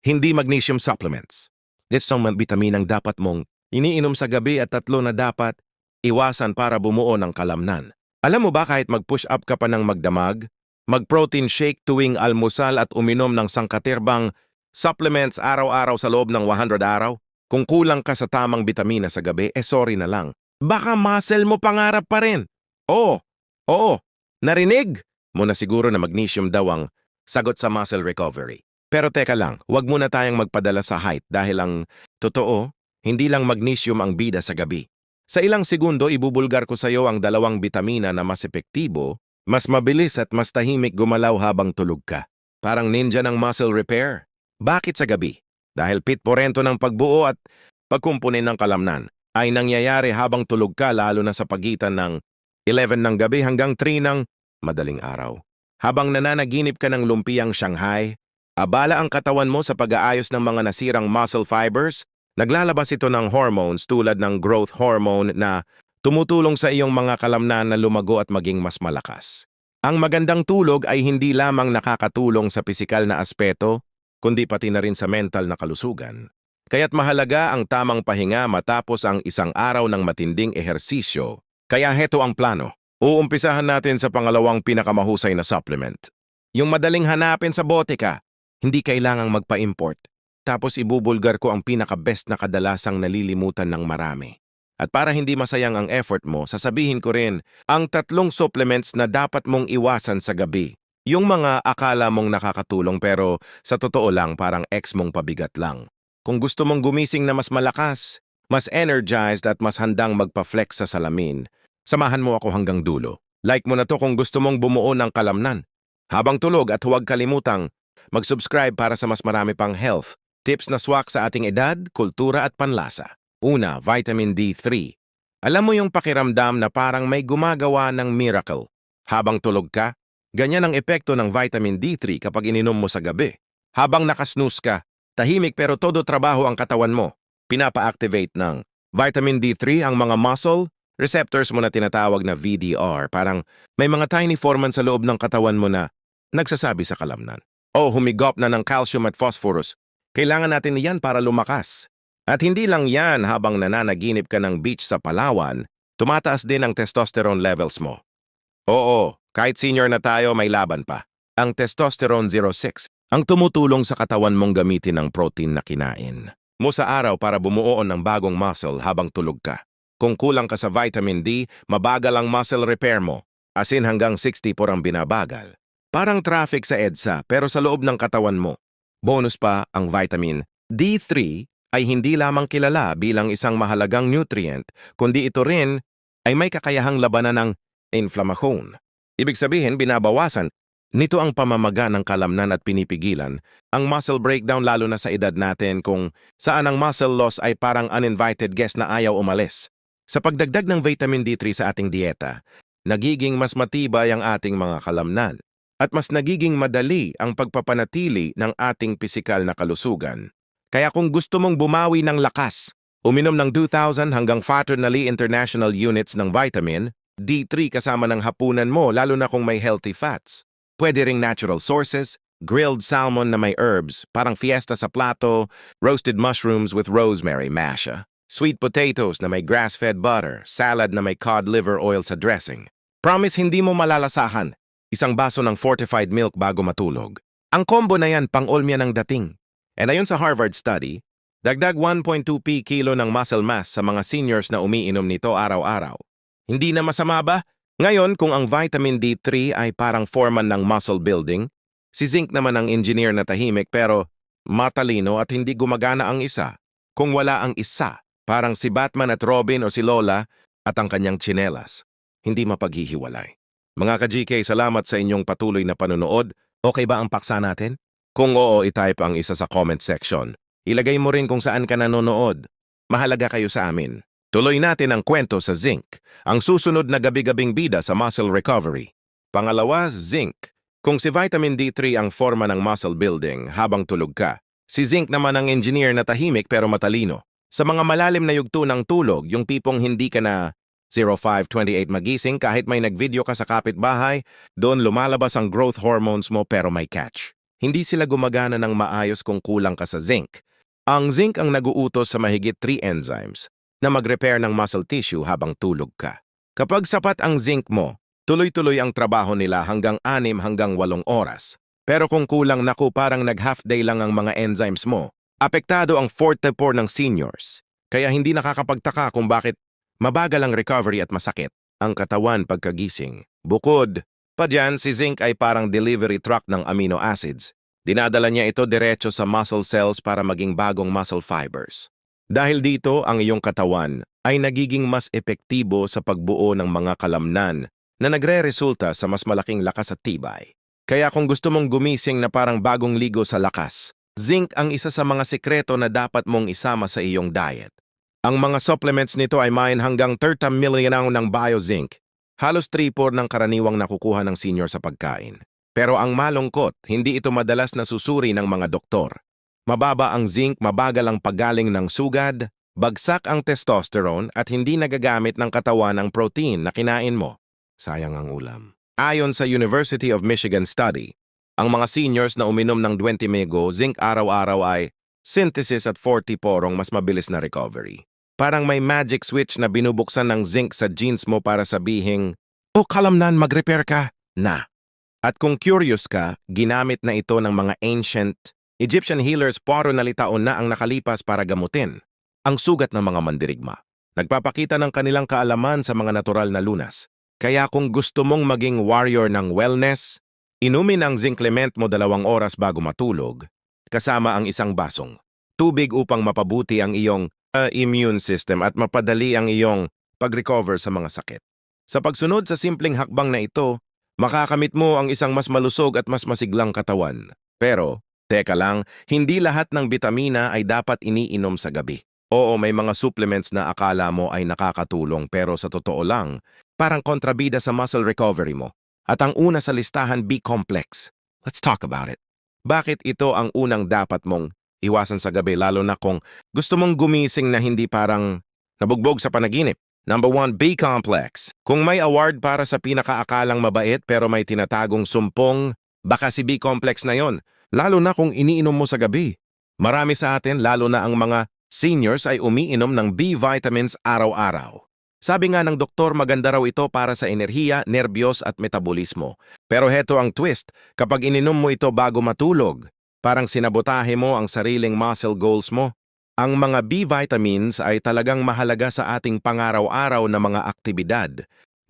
hindi magnesium supplements. Ito ang bitaminang dapat mong iniinom sa gabi at tatlo na dapat iwasan para bumuo ng kalamnan. Alam mo ba kahit mag-push up ka pa ng magdamag, mag-protein shake tuwing almusal at uminom ng sangkatirbang supplements araw-araw sa loob ng 100 araw? Kung kulang ka sa tamang bitamina sa gabi, eh sorry na lang. Baka muscle mo pangarap pa rin. Oo, oo, narinig mo na siguro na magnesium daw ang sagot sa muscle recovery. Pero teka lang, wag muna tayong magpadala sa height dahil ang totoo, hindi lang magnesium ang bida sa gabi. Sa ilang segundo, ibubulgar ko sa iyo ang dalawang bitamina na mas epektibo, mas mabilis at mas tahimik gumalaw habang tulog ka. Parang ninja ng muscle repair. Bakit sa gabi? Dahil pitporento ng pagbuo at pagkumpunin ng kalamnan ay nangyayari habang tulog ka lalo na sa pagitan ng 11 ng gabi hanggang 3 ng madaling araw. Habang nananaginip ka ng lumpiang Shanghai, abala ang katawan mo sa pag-aayos ng mga nasirang muscle fibers, naglalabas ito ng hormones tulad ng growth hormone na tumutulong sa iyong mga kalamnan na lumago at maging mas malakas. Ang magandang tulog ay hindi lamang nakakatulong sa pisikal na aspeto, kundi pati na rin sa mental na kalusugan. Kaya't mahalaga ang tamang pahinga matapos ang isang araw ng matinding ehersisyo. Kaya heto ang plano. Uumpisahan natin sa pangalawang pinakamahusay na supplement. Yung madaling hanapin sa bote ka, hindi kailangang magpa-import. Tapos ibubulgar ko ang pinaka-best na kadalasang nalilimutan ng marami. At para hindi masayang ang effort mo, sasabihin ko rin ang tatlong supplements na dapat mong iwasan sa gabi. Yung mga akala mong nakakatulong pero sa totoo lang parang ex mong pabigat lang. Kung gusto mong gumising na mas malakas, mas energized at mas handang magpa-flex sa salamin, samahan mo ako hanggang dulo. Like mo na to kung gusto mong bumuo ng kalamnan. Habang tulog at huwag kalimutang mag-subscribe para sa mas marami pang health, tips na swak sa ating edad, kultura at panlasa. Una, vitamin D3. Alam mo yung pakiramdam na parang may gumagawa ng miracle. Habang tulog ka, ganyan ang epekto ng vitamin D3 kapag ininom mo sa gabi. Habang nakasnooze ka, tahimik pero todo trabaho ang katawan mo. Pinapa-activate ng vitamin D3 ang mga muscle receptors mo na tinatawag na VDR. Parang may mga tiny forman sa loob ng katawan mo na nagsasabi sa kalamnan. O humigop na ng calcium at phosphorus. Kailangan natin yan para lumakas. At hindi lang yan habang nananaginip ka ng beach sa Palawan, tumataas din ang testosterone levels mo. Oo, kahit senior na tayo, may laban pa. Ang testosterone 06 ang tumutulong sa katawan mong gamitin ang protein na kinain mo sa araw para bumuo ng bagong muscle habang tulog ka. Kung kulang ka sa vitamin D, mabagal ang muscle repair mo, as in hanggang 60 por ang binabagal. Parang traffic sa EDSA pero sa loob ng katawan mo. Bonus pa ang vitamin D3 ay hindi lamang kilala bilang isang mahalagang nutrient, kundi ito rin ay may kakayahang labanan ng inflammation. Ibig sabihin, binabawasan nito ang pamamaga ng kalamnan at pinipigilan ang muscle breakdown lalo na sa edad natin kung saan ang muscle loss ay parang uninvited guest na ayaw umalis. Sa pagdagdag ng vitamin D3 sa ating dieta, nagiging mas matibay ang ating mga kalamnan at mas nagiging madali ang pagpapanatili ng ating pisikal na kalusugan. Kaya kung gusto mong bumawi ng lakas, uminom ng 2,000 hanggang Faternally International Units ng vitamin, D3 kasama ng hapunan mo lalo na kung may healthy fats. Pwede ring natural sources, grilled salmon na may herbs, parang fiesta sa plato, roasted mushrooms with rosemary masha, sweet potatoes na may grass-fed butter, salad na may cod liver oil sa dressing. Promise hindi mo malalasahan. Isang baso ng fortified milk bago matulog. Ang combo na yan pang-olmya ng dating. And ayon sa Harvard study, dagdag 1.2p kilo ng muscle mass sa mga seniors na umiinom nito araw-araw. Hindi na masama ba? Ngayon, kung ang vitamin D3 ay parang foreman ng muscle building, si zinc naman ang engineer na tahimik pero matalino at hindi gumagana ang isa. Kung wala ang isa, parang si Batman at Robin o si Lola at ang kanyang tsinelas, hindi mapaghihiwalay. Mga ka-GK, salamat sa inyong patuloy na panonood. Okay ba ang paksa natin? Kung oo, itype ang isa sa comment section. Ilagay mo rin kung saan ka nanonood. Mahalaga kayo sa amin. Tuloy natin ang kwento sa zinc, ang susunod na gabi-gabing bida sa muscle recovery. Pangalawa, zinc. Kung si vitamin D3 ang forma ng muscle building habang tulog ka, si zinc naman ang engineer na tahimik pero matalino. Sa mga malalim na yugto ng tulog, yung tipong hindi ka na 0528 magising kahit may nagvideo ka sa kapitbahay, doon lumalabas ang growth hormones mo pero may catch. hindi sila gumagana ng maayos kung kulang ka sa zinc. Ang zinc ang naguutos sa mahigit 3 enzymes na mag-repair ng muscle tissue habang tulog ka. Kapag sapat ang zinc mo, tuloy-tuloy ang trabaho nila hanggang 6 hanggang 8 oras. Pero kung kulang naku parang nag-half day lang ang mga enzymes mo, apektado ang forte por ng seniors. Kaya hindi nakakapagtaka kung bakit mabagal ang recovery at masakit ang katawan pagkagising. Bukod pa dyan, si zinc ay parang delivery truck ng amino acids. Dinadala niya ito diretso sa muscle cells para maging bagong muscle fibers. Dahil dito, ang iyong katawan ay nagiging mas epektibo sa pagbuo ng mga kalamnan na nagre-resulta sa mas malaking lakas at tibay. Kaya kung gusto mong gumising na parang bagong ligo sa lakas, zinc ang isa sa mga sikreto na dapat mong isama sa iyong diet. Ang mga supplements nito ay main hanggang 30 million ng biozinc Halos 3-4 ng karaniwang nakukuha ng senior sa pagkain. Pero ang malungkot, hindi ito madalas nasusuri ng mga doktor. Mababa ang zinc, mabagal ang paggaling ng sugad, bagsak ang testosterone at hindi nagagamit ng katawan ang protein na kinain mo. Sayang ang ulam. Ayon sa University of Michigan study, ang mga seniors na uminom ng 20 mego zinc araw-araw ay synthesis at 40 porong mas mabilis na recovery. Parang may magic switch na binubuksan ng zinc sa genes mo para sabihing, O kalamnan, mag-repair ka na. At kung curious ka, ginamit na ito ng mga ancient Egyptian healers paro na litaon na ang nakalipas para gamutin ang sugat ng mga mandirigma. Nagpapakita ng kanilang kaalaman sa mga natural na lunas. Kaya kung gusto mong maging warrior ng wellness, inumin ang zinc clement mo dalawang oras bago matulog, kasama ang isang basong tubig upang mapabuti ang iyong immune system at mapadali ang iyong pag-recover sa mga sakit. Sa pagsunod sa simpleng hakbang na ito, makakamit mo ang isang mas malusog at mas masiglang katawan. Pero, teka lang, hindi lahat ng bitamina ay dapat iniinom sa gabi. Oo, may mga supplements na akala mo ay nakakatulong pero sa totoo lang, parang kontrabida sa muscle recovery mo. At ang una sa listahan, B-complex. Let's talk about it. Bakit ito ang unang dapat mong Iwasan sa gabi lalo na kung gusto mong gumising na hindi parang nabugbog sa panaginip. Number 1, B-complex. Kung may award para sa pinakaakalang mabait pero may tinatagong sumpong, baka si B-complex na yon. Lalo na kung iniinom mo sa gabi. Marami sa atin, lalo na ang mga seniors ay umiinom ng B-vitamins araw-araw. Sabi nga ng doktor maganda raw ito para sa enerhiya, nerbiyos at metabolismo. Pero heto ang twist, kapag ininom mo ito bago matulog, Parang sinabotahe mo ang sariling muscle goals mo. Ang mga B vitamins ay talagang mahalaga sa ating pangaraw-araw na mga aktibidad.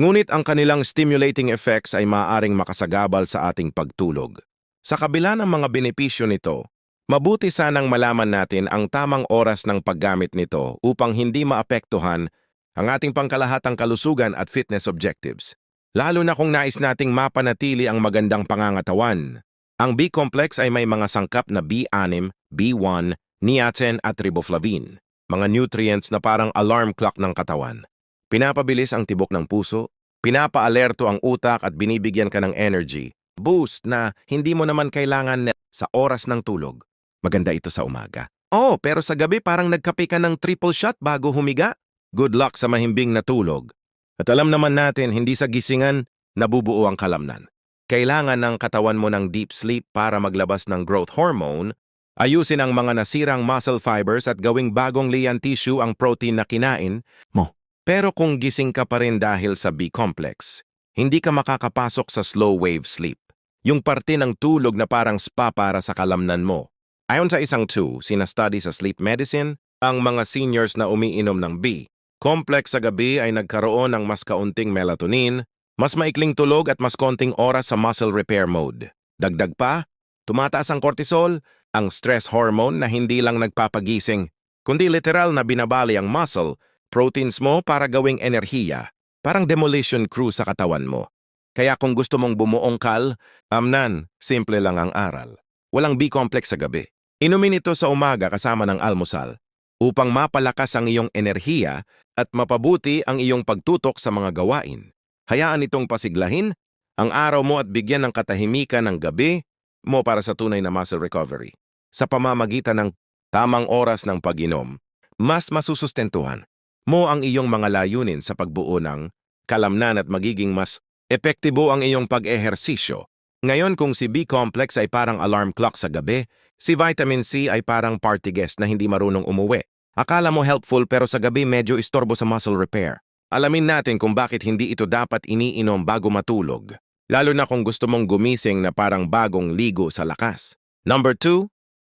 Ngunit ang kanilang stimulating effects ay maaaring makasagabal sa ating pagtulog. Sa kabila ng mga benepisyo nito, mabuti sanang malaman natin ang tamang oras ng paggamit nito upang hindi maapektuhan ang ating pangkalahatang kalusugan at fitness objectives. Lalo na kung nais nating mapanatili ang magandang pangangatawan. Ang B-complex ay may mga sangkap na B6, B1, niacin at riboflavin, mga nutrients na parang alarm clock ng katawan. Pinapabilis ang tibok ng puso, pinapaalerto ang utak at binibigyan ka ng energy, boost na hindi mo naman kailangan sa oras ng tulog. Maganda ito sa umaga. Oh, pero sa gabi parang nagkape ka ng triple shot bago humiga. Good luck sa mahimbing na tulog. At alam naman natin, hindi sa gisingan, nabubuo ang kalamnan kailangan ng katawan mo ng deep sleep para maglabas ng growth hormone, ayusin ang mga nasirang muscle fibers at gawing bagong lian tissue ang protein na kinain mo. Pero kung gising ka pa rin dahil sa B-complex, hindi ka makakapasok sa slow wave sleep, yung parte ng tulog na parang spa para sa kalamnan mo. Ayon sa isang 2, sinastudy sa sleep medicine, ang mga seniors na umiinom ng B, complex sa gabi ay nagkaroon ng mas kaunting melatonin, mas maikling tulog at mas konting oras sa muscle repair mode. Dagdag pa, tumataas ang cortisol, ang stress hormone na hindi lang nagpapagising, kundi literal na binabali ang muscle, proteins mo para gawing enerhiya, parang demolition crew sa katawan mo. Kaya kung gusto mong bumuong kal, amnan, simple lang ang aral. Walang B-complex sa gabi. Inumin ito sa umaga kasama ng almusal upang mapalakas ang iyong enerhiya at mapabuti ang iyong pagtutok sa mga gawain. Hayaan itong pasiglahin ang araw mo at bigyan ng katahimikan ng gabi mo para sa tunay na muscle recovery. Sa pamamagitan ng tamang oras ng pag-inom, mas masusustentuhan mo ang iyong mga layunin sa pagbuo ng kalamnan at magiging mas epektibo ang iyong pag-ehersisyo Ngayon kung si B-complex ay parang alarm clock sa gabi, si vitamin C ay parang party guest na hindi marunong umuwi. Akala mo helpful pero sa gabi medyo istorbo sa muscle repair. Alamin natin kung bakit hindi ito dapat iniinom bago matulog. Lalo na kung gusto mong gumising na parang bagong ligo sa lakas. Number 2,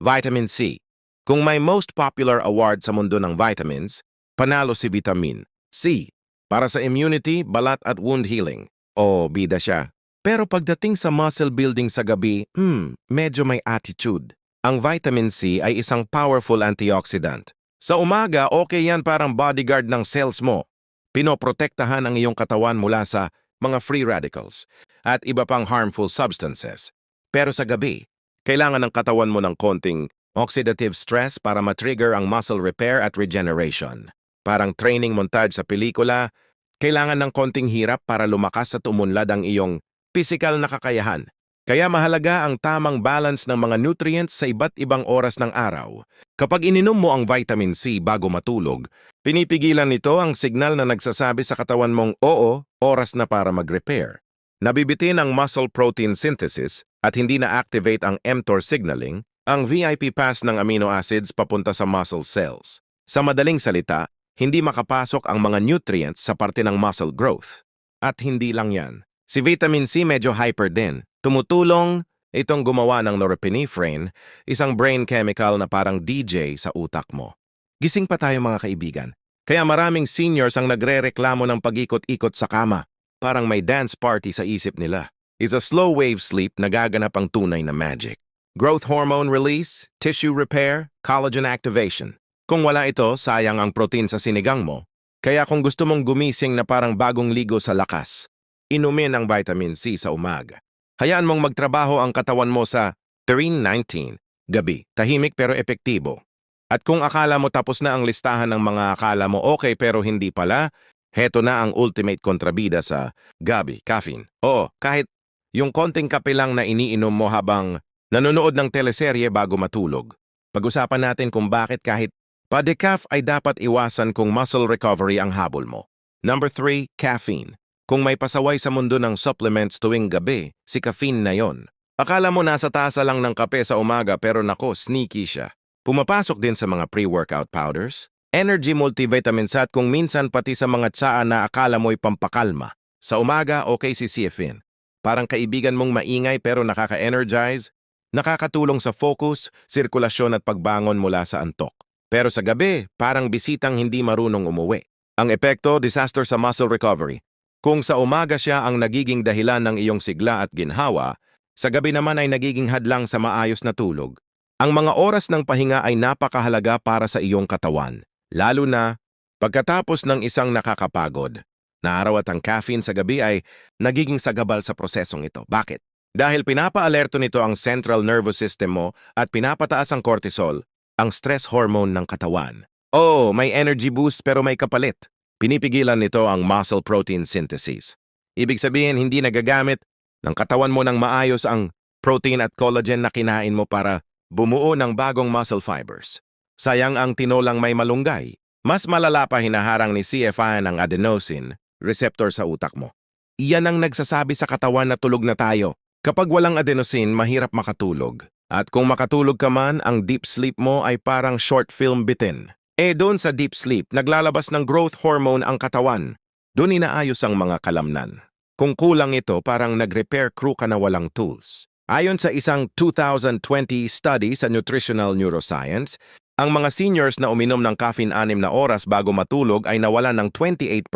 vitamin C. Kung may most popular award sa mundo ng vitamins, panalo si vitamin C. Para sa immunity, balat at wound healing. O, bida siya. Pero pagdating sa muscle building sa gabi, hmm, medyo may attitude. Ang vitamin C ay isang powerful antioxidant. Sa umaga, okay yan parang bodyguard ng cells mo. Pinoprotektahan ang iyong katawan mula sa mga free radicals at iba pang harmful substances. Pero sa gabi, kailangan ng katawan mo ng konting oxidative stress para matrigger ang muscle repair at regeneration. Parang training montage sa pelikula, kailangan ng konting hirap para lumakas at umunlad ang iyong physical na kakayahan. Kaya mahalaga ang tamang balance ng mga nutrients sa iba't ibang oras ng araw. Kapag ininom mo ang vitamin C bago matulog, pinipigilan nito ang signal na nagsasabi sa katawan mong oo, oras na para mag-repair. Nabibitin ang muscle protein synthesis at hindi na-activate ang mTOR signaling, ang VIP pass ng amino acids papunta sa muscle cells. Sa madaling salita, hindi makapasok ang mga nutrients sa parte ng muscle growth. At hindi lang yan. Si vitamin C medyo hyper din. Tumutulong itong gumawa ng norepinephrine, isang brain chemical na parang DJ sa utak mo. Gising pa tayo mga kaibigan. Kaya maraming seniors ang nagre-reklamo ng pag-ikot-ikot sa kama. Parang may dance party sa isip nila. Is a slow wave sleep na gaganap ang tunay na magic. Growth hormone release, tissue repair, collagen activation. Kung wala ito, sayang ang protein sa sinigang mo. Kaya kung gusto mong gumising na parang bagong ligo sa lakas, inumin ang vitamin C sa umaga. Hayaan mong magtrabaho ang katawan mo sa 319, gabi, tahimik pero epektibo. At kung akala mo tapos na ang listahan ng mga akala mo okay pero hindi pala, heto na ang ultimate kontrabida sa gabi, caffeine. Oo, kahit yung konting kape lang na iniinom mo habang nanonood ng teleserye bago matulog. Pag-usapan natin kung bakit kahit pa-decaf ay dapat iwasan kung muscle recovery ang habol mo. Number 3, caffeine. Kung may pasaway sa mundo ng supplements tuwing gabi, si caffeine na yon. Akala mo nasa tasa lang ng kape sa umaga pero nako, sneaky siya. Pumapasok din sa mga pre-workout powders, energy multivitamins at kung minsan pati sa mga tsaa na akala mo'y pampakalma. Sa umaga, okay si CFN. Parang kaibigan mong maingay pero nakaka-energize, nakakatulong sa focus, sirkulasyon at pagbangon mula sa antok. Pero sa gabi, parang bisitang hindi marunong umuwi. Ang epekto, disaster sa muscle recovery. Kung sa umaga siya ang nagiging dahilan ng iyong sigla at ginhawa, sa gabi naman ay nagiging hadlang sa maayos na tulog. Ang mga oras ng pahinga ay napakahalaga para sa iyong katawan, lalo na pagkatapos ng isang nakakapagod. Na araw at ang caffeine sa gabi ay nagiging sagabal sa prosesong ito. Bakit? Dahil pinapa-alerto nito ang central nervous system mo at pinapataas ang cortisol, ang stress hormone ng katawan. Oh, may energy boost pero may kapalit. Pinipigilan nito ang muscle protein synthesis. Ibig sabihin, hindi nagagamit ng katawan mo ng maayos ang protein at collagen na kinain mo para bumuo ng bagong muscle fibers. Sayang ang tinolang may malunggay. Mas malala pa hinaharang ni CFI ng adenosine receptor sa utak mo. Iyan ang nagsasabi sa katawan na tulog na tayo. Kapag walang adenosine, mahirap makatulog. At kung makatulog ka man, ang deep sleep mo ay parang short film bitin. Eh doon sa deep sleep, naglalabas ng growth hormone ang katawan. Doon inaayos ang mga kalamnan. Kung kulang ito, parang nag-repair crew ka na walang tools. Ayon sa isang 2020 study sa Nutritional Neuroscience, ang mga seniors na uminom ng caffeine anim na oras bago matulog ay nawalan ng 28%.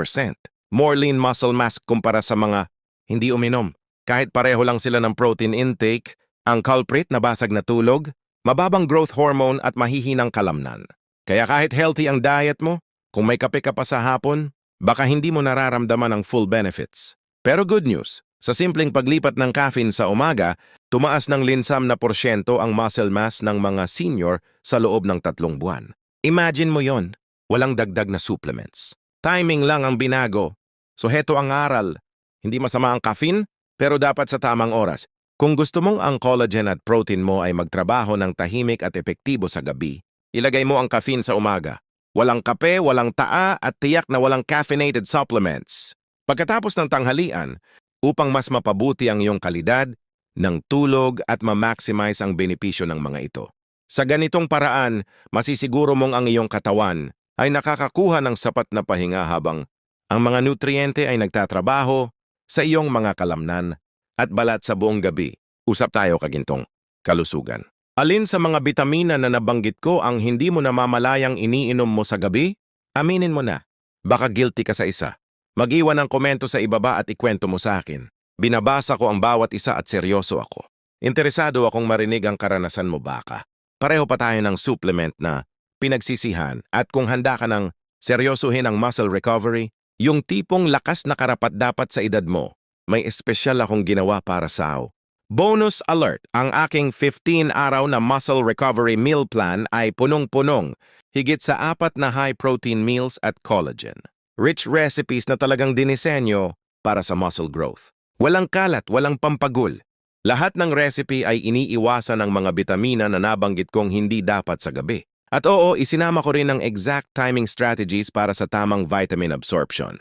More lean muscle mass kumpara sa mga hindi uminom. Kahit pareho lang sila ng protein intake, ang culprit na basag na tulog, mababang growth hormone at mahihinang kalamnan. Kaya kahit healthy ang diet mo, kung may kape ka pa sa hapon, baka hindi mo nararamdaman ang full benefits. Pero good news, sa simpleng paglipat ng caffeine sa umaga, tumaas ng linsam na porsyento ang muscle mass ng mga senior sa loob ng tatlong buwan. Imagine mo yon, walang dagdag na supplements. Timing lang ang binago. So heto ang aral. Hindi masama ang caffeine, pero dapat sa tamang oras. Kung gusto mong ang collagen at protein mo ay magtrabaho ng tahimik at epektibo sa gabi, Ilagay mo ang caffeine sa umaga. Walang kape, walang taa at tiyak na walang caffeinated supplements. Pagkatapos ng tanghalian, upang mas mapabuti ang iyong kalidad, ng tulog at ma-maximize ang benepisyo ng mga ito. Sa ganitong paraan, masisiguro mong ang iyong katawan ay nakakakuha ng sapat na pahinga habang ang mga nutriente ay nagtatrabaho sa iyong mga kalamnan at balat sa buong gabi. Usap tayo kagintong kalusugan. Alin sa mga bitamina na nabanggit ko ang hindi mo namamalayang iniinom mo sa gabi? Aminin mo na. Baka guilty ka sa isa. Mag-iwan ng komento sa ibaba at ikwento mo sa akin. Binabasa ko ang bawat isa at seryoso ako. Interesado akong marinig ang karanasan mo baka. Pareho pa tayo ng supplement na pinagsisihan at kung handa ka ng seryosohin ang muscle recovery, yung tipong lakas na karapat dapat sa edad mo, may espesyal akong ginawa para sa Bonus alert! Ang aking 15 araw na muscle recovery meal plan ay punong-punong, higit sa apat na high-protein meals at collagen. Rich recipes na talagang dinisenyo para sa muscle growth. Walang kalat, walang pampagul. Lahat ng recipe ay iniiwasan ng mga bitamina na nabanggit kong hindi dapat sa gabi. At oo, isinama ko rin ng exact timing strategies para sa tamang vitamin absorption.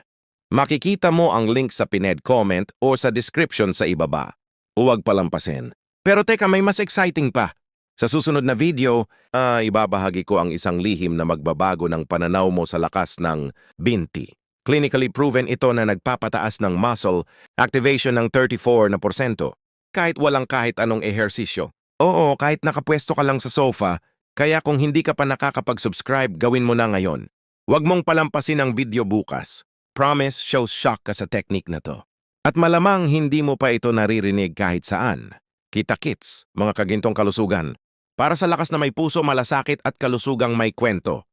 Makikita mo ang link sa pined comment o sa description sa ibaba. Huwag palampasin. Pero teka, may mas exciting pa. Sa susunod na video, ah, ibabahagi ko ang isang lihim na magbabago ng pananaw mo sa lakas ng binti. Clinically proven ito na nagpapataas ng muscle activation ng 34 na porsyento kahit walang kahit anong ehersisyo. Oo, kahit nakapwesto ka lang sa sofa, kaya kung hindi ka pa nakakapag-subscribe, gawin mo na ngayon. Huwag mong palampasin ang video bukas. Promise, shows shock ka sa technique na to. At malamang hindi mo pa ito naririnig kahit saan. Kita-kits, mga kagintong kalusugan. Para sa lakas na may puso, malasakit at kalusugang may kwento.